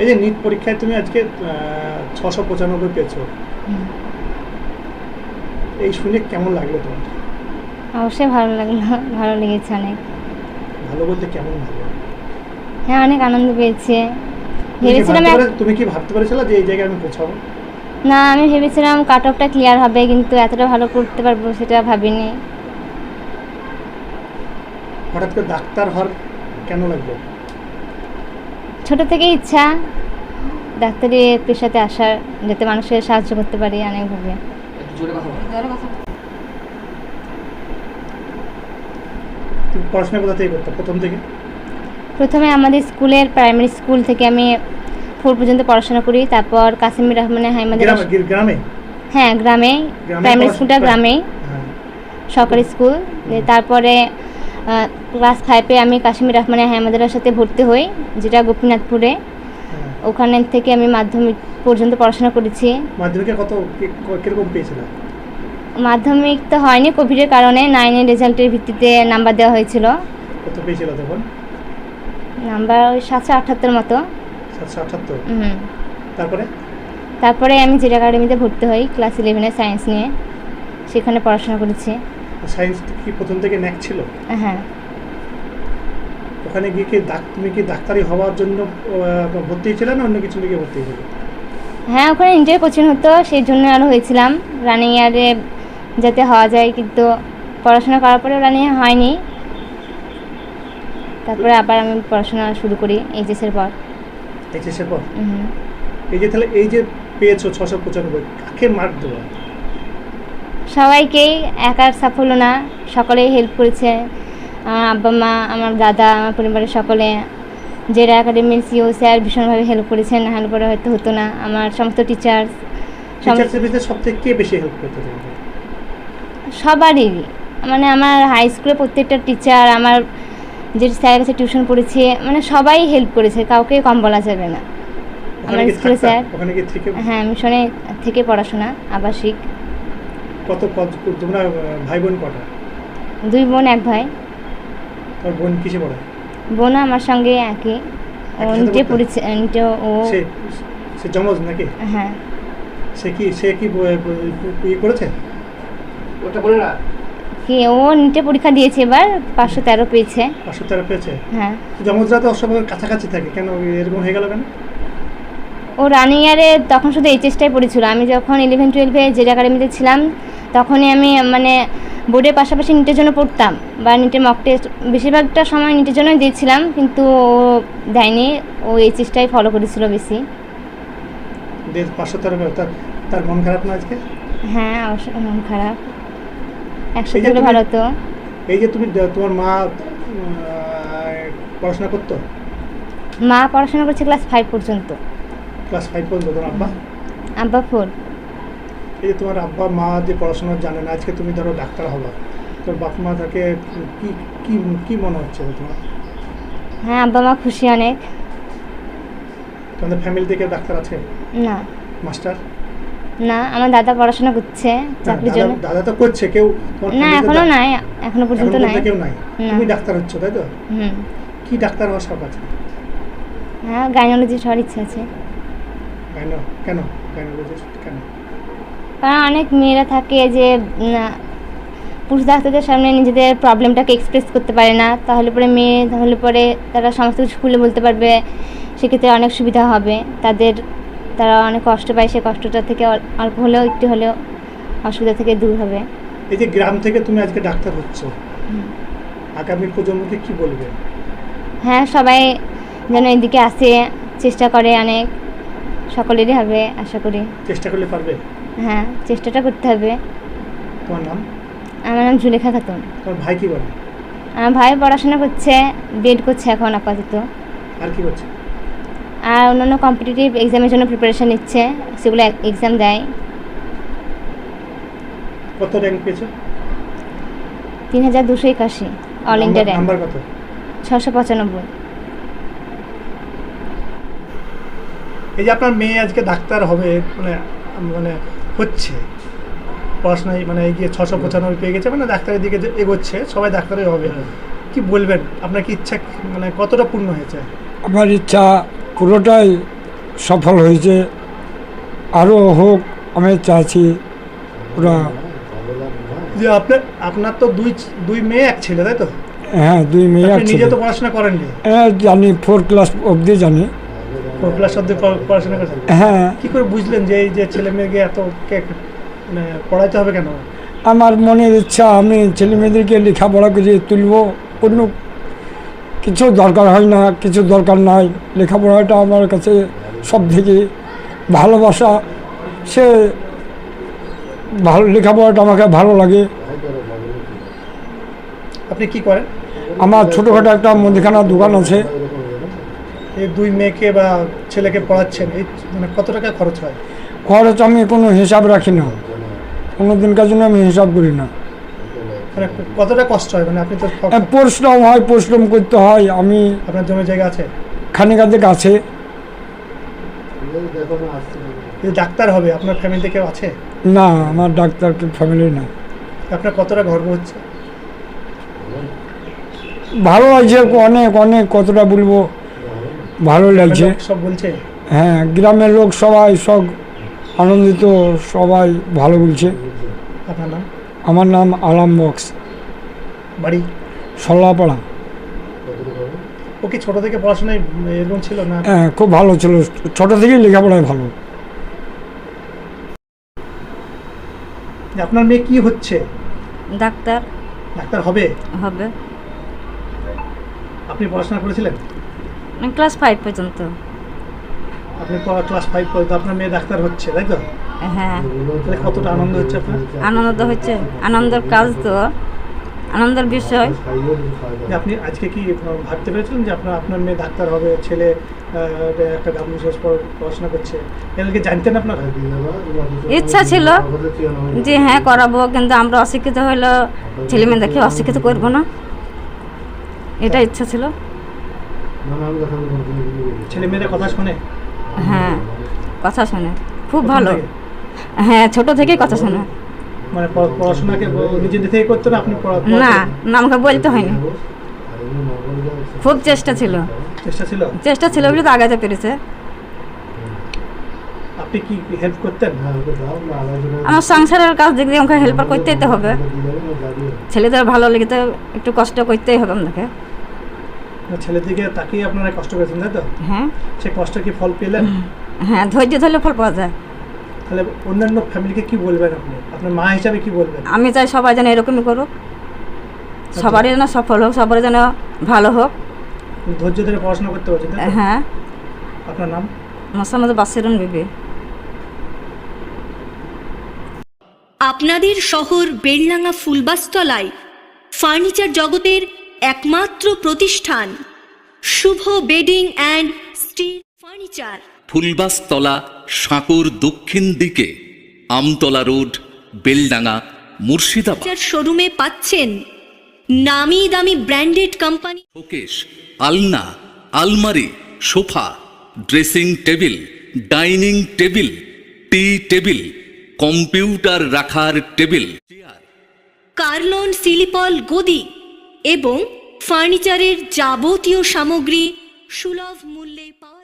এই যে নিট পরীক্ষায় তুমি আজকে ছশো পঁচানব্বই পেয়েছ। এই শুনে কেমন লাগল তোমার? অবশ্যই ভালো লাগল ভালো লেগেছে অনেক। ভালো বলতে কেমন ভালো হ্যাঁ অনেক আনন্দ পেয়েছি। ভেবেছিলাম তুমি কি ভাবতে পেরেছিলে যে এই জায়গায় আমি পৌঁছাবো? না আমি ভেবেছিলাম কাট অফটা ক্লিয়ার হবে কিন্তু এতটা ভালো করতে পারব সেটা ভাবিনি। হঠাৎ করে ডাক্তার হওয়ার কেন লাগল? ছোট থেকেই ইচ্ছা ডাক্তারি পেশাতে আসার যাতে মানুষের সাহায্য করতে পারি অনেকভাবে তুমি পড়াশোনা কোথা থেকে করতে? প্রথম থেকে? প্রথমে আমাদের স্কুলের প্রাইমারি স্কুল থেকে আমি ফোর পর্যন্ত পড়াশোনা করি তারপর কাসিমুর রহমানের হাই মাদ্রাসা গ্রামে? হ্যাঁ গ্রামে। গ্রামে প্রাইমারি স্কুলটা? গ্রামেই হ্যাঁ। সরকারি স্কুল তারপরে ক্লাস ফাইভে আমি কাশ্মীর রহমানের হাই মাদ্রাসার সাথে ভর্তি হই যেটা গোপীনাথপুরে। হ্যাঁ। ওখানে থেকে আমি মাধ্যমিক পর্যন্ত পড়াশোনা করেছি। মাধ্যমিকে কত কীরকম পেয়েছিল? মাধ্যমিক তো হয়নি কোভিডের কারণে নাইনের রেজাল্টের ভিত্তিতে নাম্বার দেওয়া হয়েছিল। কত পেয়েছিল তখন? নাম্বার ওই সাতশো আটাত্তর মতো। সাতশো আটাত্তর? তারপরে? তারপরে আমি জেড একাডেমিতে ভর্তি হই ক্লাস ইলেভেনে সায়েন্স নিয়ে। সেখানে পড়াশোনা করেছি। সায়েন্স কি প্রথম থেকে ন্যাক ছিল? হ্যাঁ। ওখানে গিয়ে কি তুমি কি ডাক্তারি হওয়ার জন্য ভর্তি হয়েছিলে না অন্য কিছু লিখে ভর্তি হয়েছিলে? হ্যাঁ ওখানে ইন্টার কোচিং হতো সেই জন্য আরও হয়েছিলাম। রানিং ইয়ারে যাতে হওয়া যায় কিন্তু পড়াশোনা করার পরে রানিং হয়নি। তারপরে আবার আমি পড়াশোনা শুরু করি এইচএসের পর। এইচএসের পর? এই যে তাহলে এই যে পেয়েছ ছশো পঁচানব্বই কাকে মার্ক দেওয়া? সবাইকেই একার সাফল্য না সকলেই হেল্প করেছে। আব্বা মা আমার দাদা আমার পরিবারের সকলে জেরা একাডেমির সিও স্যার ভীষণভাবে হেল্প করেছেন। হেল্প করে হয়তো হতো না। আমার সমস্ত টিচার্স সবারই। মানে আমার হাই স্কুলে প্রত্যেকটা টিচার আমার যে স্যারের কাছে টিউশন পড়েছে মানে সবাই হেল্প করেছে। কাউকে কম বলা যাবে না। আমার স্কুলে স্যার হ্যাঁ মিশনে থেকে পড়াশোনা আবাসিক। কত কত তোমরা ভাই বোন কটা? দুই বোন এক ভাই। তোর বোন কিসে পড়ে? বোন আমার সঙ্গে একই। ও নিটে পড়েছে নিটে ও সে সে জমজ নাকি? হ্যাঁ। সে কি সে কি ইয়ে করেছে? ওটা বলে না। কি ও নিটে পরীক্ষা দিয়েছে এবার পাঁচশো তেরো পেয়েছে। পাঁচশো তেরো পেয়েছে? হ্যাঁ। জমজরা তো সবার কাছাকাছি থাকে কেন এরকম হয়ে গেল কেন? ও রানিং ইয়ারে তখন শুধু এইচএসটাই পড়েছিল। আমি যখন ইলেভেন টুয়েলভে জেড একাডেমিতে ছিলাম তখনই আমি মানে বোর্ডের পাশাপাশি নিটের জন্য পড়তাম বা নিটের মক টেস্ট বেশিরভাগটা সময় নিটের জন্যই দিয়েছিলাম কিন্তু ও দেয়নি ও এইচএসটাই ফলো করেছিল বেশি। তেরো মন খারাপ না আজকে? হ্যাঁ অবশ্য মন খারাপ। একসাথে এই হলে ভালো হতো এই যে তুমি তোমার মা পড়াশোনা করতো? মা পড়াশোনা করছে ক্লাস ফাইভ পর্যন্ত। ক্লাস ফাইভ পর্যন্ত তোমার আব্বা? আব্বা ফোর এই যে তোমার আব্বা মা যে পড়াশোনা জানে না আজকে তুমি ধরো ডাক্তার হবা। তোর বাপ মা তাকে কি কি কি মনে হচ্ছে তোমার? হ্যাঁ আব্বা মা খুশি অনেক। তোমাদের ফ্যামিলি থেকে ডাক্তার আছে? না। মাস্টার না আমার দাদা পড়াশোনা করছে চাকরির জন্য। দাদা তো করছে কেউ না এখনও নাই এখনও পর্যন্ত নাই। কেউ নাই? তুমি ডাক্তার হচ্ছ তাই তো? হুম। কি ডাক্তার হওয়ার শখ আছে? হ্যাঁ গাইনোলজিস্ট হওয়ার ইচ্ছা আছে। কেন কেন? গাইনোলজিস্ট কেন? কারণ অনেক মেয়েরা থাকে যে পুরুষ ডাক্তারদের সামনে নিজেদের প্রবলেমটাকে এক্সপ্রেস করতে পারে না। তাহলে পরে মেয়ে তাহলে পরে তারা সমস্ত কিছু খুলে বলতে পারবে সেক্ষেত্রে অনেক সুবিধা হবে। তাদের তারা অনেক কষ্ট পায় সে কষ্টটা থেকে অল্প হলেও একটু হলেও অসুবিধা থেকে দূর হবে। এই যে গ্রাম থেকে তুমি আজকে ডাক্তার হচ্ছ আগামী প্রজন্মকে কি বলবে? হ্যাঁ সবাই যেন এদিকে আসে চেষ্টা করে অনেক। সকলেরই হবে আশা করি। চেষ্টা করলে পারবে? হ্যাঁ চেষ্টাটা করতে হবে। তোমার নাম? আমার নাম জুলেখা খাতুন। তোমার ভাই কি বলে আমার ভাই পড়াশোনা করছে বিএড করছে এখন আপাতত। আর কি করছে? আর অন্যান্য কম্পিটিটিভ এক্সামের জন্য প্রিপারেশন নিচ্ছে সেগুলো এক্সাম দেয়। কত র্যাঙ্ক পেয়েছ? তিন হাজার দুশো একাশি অল ইন্ডিয়া র্যাঙ্ক নাম্বার কত? ছশো পঁচানব্বই। এই যে আপনার মেয়ে আজকে ডাক্তার হবে মানে মানে হচ্ছে। পড়াশোনায় মানে এগিয়ে ছশো পঁচানব্বই পেয়ে গেছে মানে ডাক্তারের দিকে যে এগোচ্ছে সবাই ডাক্তারই হবে। কি বলবেন? আপনার কি ইচ্ছা মানে কতটা পূর্ণ হয়েছে? আমার ইচ্ছা পুরোটাই সফল হয়েছে। আরও হোক আমি চাইছি ওরা যে আপনার আপনার তো দুই দুই মেয়ে এক ছেলে তাই তো? হ্যাঁ দুই মেয়ে নিজে তো পড়াশোনা করেননি? হ্যাঁ জানি ফোর ক্লাস অবধি জানি। ক্লাস অব্দি পড়াশোনা করেছেন? হ্যাঁ। কি করে বুঝলেন যে এই যে ছেলে মেয়েকে এত কে- মানে পড়াইতে হবে কেন? আমার মনের ইচ্ছা আমি ছেলে মেয়েদেরকে লেখাপড়া করে তুলব। অন্য কিছু দরকার হয় না কিছু দরকার নাই। লেখাপড়াটা আমার কাছে সব থেকে ভালোবাসা। সে ভালো লেখাপড়াটা আমাকে ভালো লাগে। আপনি কি করেন? আমার ছোটোখাটো একটা মুদিখানা দোকান আছে। এই দুই মেয়েকে বা ছেলেকে পড়াচ্ছেন এই মানে কত টাকা খরচ হয়? খরচ আমি কোনো হিসাব রাখি না। কোনো দিনকার জন্য আমি হিসাব করি না। মানে কতটা কষ্ট হয়? মানে আপনি তো পরিশ্রম হয় পরিশ্রম করতে হয়। আমি আপনার জমি জায়গা আছে? খানিকাদিক আছে। যদি ডাক্তার হবে? আপনার ফ্যামিলিতে কেউ আছে? না আমার ডাক্তার ফ্যামিলি না। আপনার কতটা গর্ব হচ্ছে? ভালো লাগছে অনেক অনেক কতটা বলব। ভালো লাগছে। সব বলছে? হ্যাঁ গ্রামের লোক সবাই সব আনন্দিত সবাই ভালো বলছে। আপনার নাম? আমার নাম আলাম বক্স। বাড়ি? সল্লাপাড়া। ও কি ছোট থেকে পড়াশোনায় এরকম ছিল না? হ্যাঁ খুব ভালো ছিল। ছোটো থেকেই লেখাপড়ায় ভালো। আপনার মেয়ে কি হচ্ছে? ডাক্তার। ডাক্তার হবে? হবে। আপনি পড়াশোনা করেছিলেন? ক্লাস ফাইভ পর্যন্ত। আপনি ক্লাস ফাইভ পর্যন্ত আপনার মেয়ে ডাক্তার হচ্ছে তাই তো? হ্যাঁ। কতটা আনন্দ হচ্ছে আপনার? আনন্দ তো হচ্ছে আনন্দের কাজ তো আনন্দের বিষয়। যে আপনি আজকে কি ভাবতে পেরেছিলেন যে আপনার আপনার মেয়ে ডাক্তার হবে ছেলে একটা ডাব্লিউসিএস পড়াশোনা করছে? এদেরকে জানতেন আপনারা? ইচ্ছা ছিল যে হ্যাঁ করাবো কিন্তু আমরা অশিক্ষিত হইল ছেলে মেয়েদেরকে অশিক্ষিত করব না। এটা ইচ্ছা ছিল। ছেলে মেয়েদের কথা শুনে? হ্যাঁ কথা শোনে। খুব ভালো। হ্যাঁ ছোট থেকেই কথা শোনে। মানে পড়াশোনাকে নিজে থেকে করতেন আপনি না না আমাকে বলতে হয়নি। খুব চেষ্টা ছিল। চেষ্টা ছিল? চেষ্টা ছিল বলে তো আগাতে পেরেছে। আপনি কি হেল্প করতেন? আমার সংসারের কাজ দিক দিয়ে আমাকে হেল্পার করতেই তো হবে। ছেলেদের ভালো লেগে তো একটু কষ্ট করতেই হবে আমাকে। না, ছেলের দিকে তাকিয়ে আপনারা কষ্ট করেছেন তাই তো? হ্যাঁ। সে কষ্টের কি ফল পেলেন? হ্যাঁ ধৈর্য ধরলে ফল পাওয়া যায়। তাহলে অন্যান্য ফ্যামিলিকে কি বলবেন আপনি? আপনার মা হিসাবে কি বলবেন? আমি চাই সবাই যেন এরকমই করুক। সবারই যেন সফল হোক সবারই যেন ভালো হোক। ধৈর্য ধরে পড়াশোনা করতে পারছেন হ্যাঁ। আপনার নাম? মোসাম্মদ বাসিরুন বিবি। আপনাদের শহর বেলডাঙ্গা ফুলবাস্তলায় ফার্নিচার জগতের একমাত্র প্রতিষ্ঠান। Shubho bedding and steel furniture. Phulbastala সাঁকোর দক্ষিণ দিকে আমতলা রোড বেলডাঙ্গা মুর্শিদাবাদ। শোরুমে পাচ্ছেন নামি দামি ব্র্যান্ডেড কোম্পানি। শোকেশ আলনা আলমারি sofa dressing table dining table tea table computer রাখার টেবিল কার্লন সিলিপল গদি। এবং ফার্নিচারের যাবতীয় সামগ্রী সুলভ মূল্যে পাওয়া